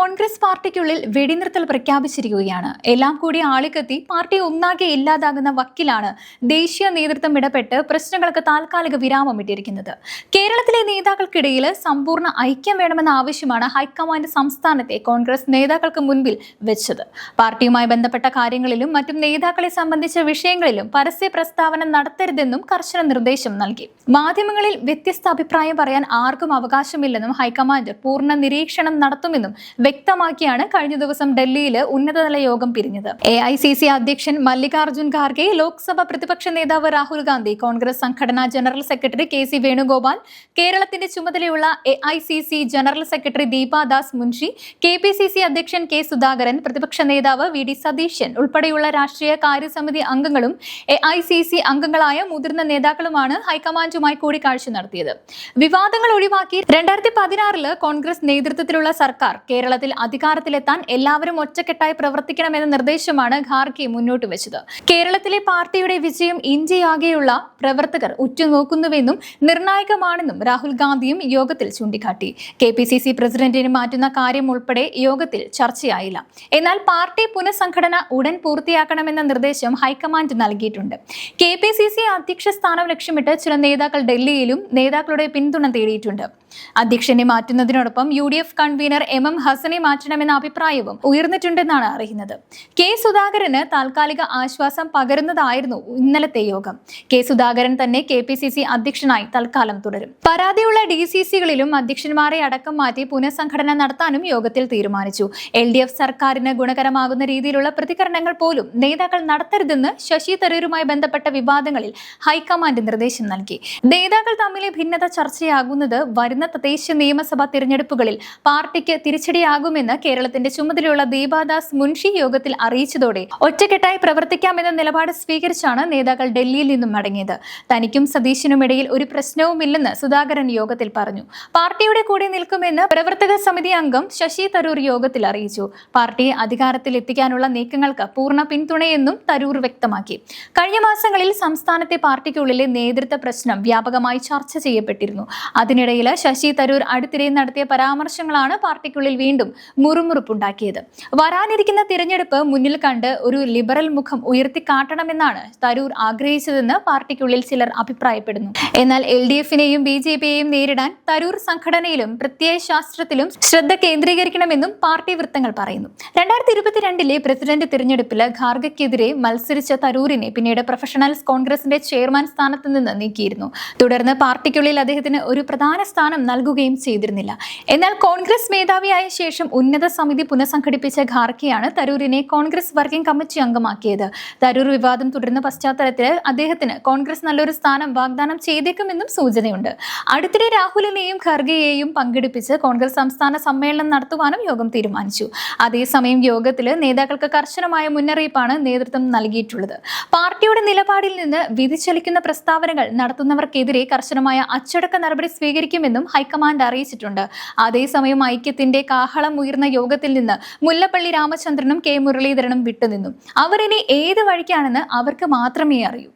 കോൺഗ്രസ് പാർട്ടിക്കുള്ളിൽ വെടിനിർത്തൽ പ്രഖ്യാപിച്ചിരിക്കുകയാണ്. എല്ലാം കൂടി ആളിക്കത്തി പാർട്ടി ഒന്നാകെ ഇല്ലാതാകുന്ന വക്കിലാണ് ദേശീയ നേതൃത്വം ഇടപെട്ട് പ്രശ്നങ്ങൾക്ക് താൽക്കാലിക വിരാമം ഇട്ടിരിക്കുന്നത്. കേരളത്തിലെ നേതാക്കൾക്കിടയിൽ സമ്പൂർണ ഐക്യം വേണമെന്ന ആവശ്യമാണ് ഹൈക്കമാൻഡ് സംസ്ഥാനത്തെ കോൺഗ്രസ് നേതാക്കൾക്ക് മുൻപിൽ വെച്ചത്. പാർട്ടിയുമായി ബന്ധപ്പെട്ട കാര്യങ്ങളിലും മറ്റും നേതാക്കളെ സംബന്ധിച്ച വിഷയങ്ങളിലും പരസ്യ പ്രസ്താവന നടത്തരുതെന്നും കർശന നിർദ്ദേശം നൽകി. മാധ്യമങ്ങളിൽ വ്യത്യസ്ത അഭിപ്രായം പറയാൻ ആർക്കും അവകാശമില്ലെന്നും ഹൈക്കമാൻഡ് പൂർണ നിരീക്ഷണം നടത്തുമെന്നും വ്യക്തമാക്കിയാണ് കഴിഞ്ഞ ദിവസം ഡൽഹിയിൽ ഉന്നതതല യോഗം പിരിഞ്ഞത്. എ ഐ സി സി അധ്യക്ഷൻ മല്ലികാർജുൻ ഖാർഗെ ലോക്സഭ പ്രതിപക്ഷ നേതാവ് രാഹുൽ ഗാന്ധി കോൺഗ്രസ് സംഘടനാ general secretary K C Venugopal കേരളത്തിന്റെ ചുമതലയുള്ള A I C C general secretary Deepa Das Munshi K P C C അധ്യക്ഷൻ കെ സുധാകരൻ പ്രതിപക്ഷ നേതാവ് വി ഡി സതീശൻ ഉൾപ്പെടെയുള്ള രാഷ്ട്രീയ കാര്യസമിതി അംഗങ്ങളും എ ഐ സി സി അംഗങ്ങളായ മുതിർന്ന നേതാക്കളുമാണ് ഹൈക്കമാൻഡുമായി കൂടിക്കാഴ്ച നടത്തിയത്. വിവാദങ്ങൾ ഒഴിവാക്കി രണ്ടായിരത്തി പതിനാറിൽ കോൺഗ്രസ് നേതൃത്വത്തിലുള്ള സർക്കാർ കേരളത്തിൽ അധികാരത്തിലെത്താൻ എല്ലാവരും ഒറ്റക്കെട്ടായി പ്രവർത്തിക്കണമെന്ന നിർദ്ദേശമാണ് ഖാർഗെ മുന്നോട്ട് വെച്ചത്. കേരളത്തിലെ പാർട്ടിയുടെ വിജയം ഇന്ത്യയാകെയുള്ള പ്രവർത്തകർ ഉറ്റുനോക്കുന്നുവെന്നും നിർണായകമാണെന്നും രാഹുൽ ഗാന്ധിയും യോഗത്തിൽ ചൂണ്ടിക്കാട്ടി. കെ പി സി സി പ്രസിഡന്റിനെ മാറ്റുന്ന കാര്യം ഉൾപ്പെടെ യോഗത്തിൽ ചർച്ചയായില്ല. എന്നാൽ പാർട്ടി പുനഃസംഘടന ഉടൻ പൂർത്തിയാക്കണമെന്ന നിർദ്ദേശം ഹൈക്കമാൻഡ് നൽകിയിട്ടുണ്ട്. കെ പി സി സി അധ്യക്ഷ സ്ഥാനം ലക്ഷ്യമിട്ട് ചില നേതാക്കൾ ഡൽഹിയിലും നേതാക്കളുടെ പിന്തുണ തേടിയിട്ടുണ്ട്. അധ്യക്ഷനെ മാറ്റുന്നതിനോടൊപ്പം U D F convener M M ഹസനെ മാറ്റണമെന്ന അഭിപ്രായവും ഉയർന്നിട്ടുണ്ടെന്നാണ് അറിയുന്നത്. കെ സുധാകരന് താൽക്കാലിക ആശ്വാസം പകരുന്നതായിരുന്നു ഇന്നലത്തെ യോഗം. കെ സുധാകരൻ തന്നെ കെ പി സി സി അധ്യക്ഷനായി തൽക്കാലം തുടരും. പരാതിയുള്ള ഡി സി സികളിലും അധ്യക്ഷന്മാരെ അടക്കം മാറ്റി പുനഃസംഘടന നടത്താനും യോഗത്തിൽ തീരുമാനിച്ചു. എൽ ഡി എഫ് സർക്കാരിന് ഗുണകരമാകുന്ന രീതിയിലുള്ള പ്രതികരണങ്ങൾ പോലും നേതാക്കൾ നടത്തരുതെന്ന് ശശി തരൂരുമായി ബന്ധപ്പെട്ട വിവാദങ്ങളിൽ ഹൈക്കമാൻഡ് നിർദ്ദേശം നൽകി. നേതാക്കൾ തമ്മിലെ ഭിന്നത ചർച്ചയാകുന്നത് വരുന്ന തദ്ദേശ നിയമസഭാ തിരഞ്ഞെടുപ്പുകളിൽ പാർട്ടിക്ക് തിരിച്ചടിയാകുമെന്ന് കേരളത്തിന്റെ ചുമതലയുള്ള ദീപാദാസ് മുൻഷി യോഗത്തിൽ അറിയിച്ചതോടെ ഒറ്റക്കെട്ടായി പ്രവർത്തിക്കാമെന്ന നിലപാട് സ്വീകരിച്ചാണ് നേതാക്കൾ ഡൽഹിയിൽ നിന്നും മടങ്ങിയത്. തനിക്കും സതീശനും ഇടയിൽ ഒരു പ്രശ്നവുമില്ലെന്ന് സുധാകരൻ യോഗത്തിൽ പറഞ്ഞു. പാർട്ടിയുടെ കൂടെ നിൽക്കുമെന്ന് പ്രവർത്തക സമിതി അംഗം ശശി തരൂർ യോഗത്തിൽ അറിയിച്ചു. പാർട്ടിയെ അധികാരത്തിൽ എത്തിക്കാനുള്ള നീക്കങ്ങൾക്ക് പൂർണ പിന്തുണയെന്നും തരൂർ വ്യക്തമാക്കി. കഴിഞ്ഞ മാസങ്ങളിൽ സംസ്ഥാനത്തെ പാർട്ടിക്കുള്ളിലെ നേതൃത്വ പ്രശ്നം വ്യാപകമായി ചർച്ച ചെയ്യപ്പെട്ടിരുന്നു. അതിനിടയിൽ ശശി തരൂർ അടുത്തിടെ നടത്തിയ പരാമർശങ്ങളാണ് പാർട്ടിക്കുള്ളിൽ വീണ്ടും മുറുമുറുപ്പുണ്ടാക്കിയത്. വരാനിരിക്കുന്ന തിരഞ്ഞെടുപ്പ് മുന്നിൽ കണ്ട് ഒരു ലിബറൽ മുഖം ഉയർത്തി കാട്ടണമെന്നാണ് തരൂർ ആഗ്രഹിച്ചതെന്ന് പാർട്ടിക്കുള്ളിൽ ചിലർ അഭിപ്രായപ്പെടുന്നു. എന്നാൽ എൽ ഡി എഫിനെയും ബി ജെ പിയെയും നേരിടാൻ തരൂർ സംഘടനയിലും പ്രത്യയശാസ്ത്രത്തിലും ശ്രദ്ധ കേന്ദ്രീകരിക്കണമെന്നും പാർട്ടി വൃത്തങ്ങൾ പറയുന്നു. രണ്ടായിരത്തി ഇരുപത്തിരണ്ടിലെ പ്രസിഡന്റ് തിരഞ്ഞെടുപ്പിൽ ഖാർഗയ്ക്കെതിരെ മത്സരിച്ച തരൂരിനെ പിന്നീട് പ്രൊഫഷണൽസ് കോൺഗ്രസിന്റെ ചെയർമാൻ സ്ഥാനത്ത് നിന്ന് നീക്കിയിരുന്നു. തുടർന്ന് പാർട്ടിക്കുള്ളിൽ അദ്ദേഹത്തിന് ഒരു പ്രധാന സ്ഥാനം നൽകുകയും ചെയ്തിരുന്നില്ല. എന്നാൽ കോൺഗ്രസ് മേധാവിയായ ശേഷം ഉന്നത സമിതി പുനഃസംഘടിപ്പിച്ച ഖാർക്കെയാണ് തരൂരിനെ കോൺഗ്രസ് വർക്കിംഗ് കമ്മിറ്റി അംഗമാക്കിയത്. തരൂർ വിവാദം തുടരുന്ന പശ്ചാത്തലത്തിൽ അദ്ദേഹത്തിന് കോൺഗ്രസ് നല്ലൊരു സ്ഥാനം വാഗ്ദാനം ചെയ്തേക്കുമെന്നും സൂചനയുണ്ട്. അടുത്തിടെ രാഹുലിനെയും ഖർഗെയെയും പങ്കെടുപ്പിച്ച് കോൺഗ്രസ് സംസ്ഥാന സമ്മേളനം നടത്തുവാനും യോഗം തീരുമാനിച്ചു. അതേസമയം യോഗത്തിൽ നേതാക്കൾക്ക് കർശനമായ മുന്നറിയിപ്പാണ് നേതൃത്വം നൽകിയിട്ടുള്ളത്. പാർട്ടിയുടെ നിലപാടിൽ നിന്ന് വ്യതിചലിക്കുന്ന പ്രസ്താവനകൾ നടത്തുന്നവർക്കെതിരെ കർശനമായ അച്ചടക്ക നടപടി സ്വീകരിക്കുമെന്നും ഹൈക്കമാൻഡ് അറിയിച്ചിട്ടുണ്ട്. അതേസമയം ഐക്യത്തിന്റെ കാഹളം ഉയർന്ന യോഗത്തിൽ നിന്ന് മുല്ലപ്പള്ളി രാമചന്ദ്രനും കെ മുരളീധരനും വിട്ടുനിന്നു. അവരിനി ഏത് വഴിക്കാണെന്ന് അവർക്ക് മാത്രമേ അറിയൂ.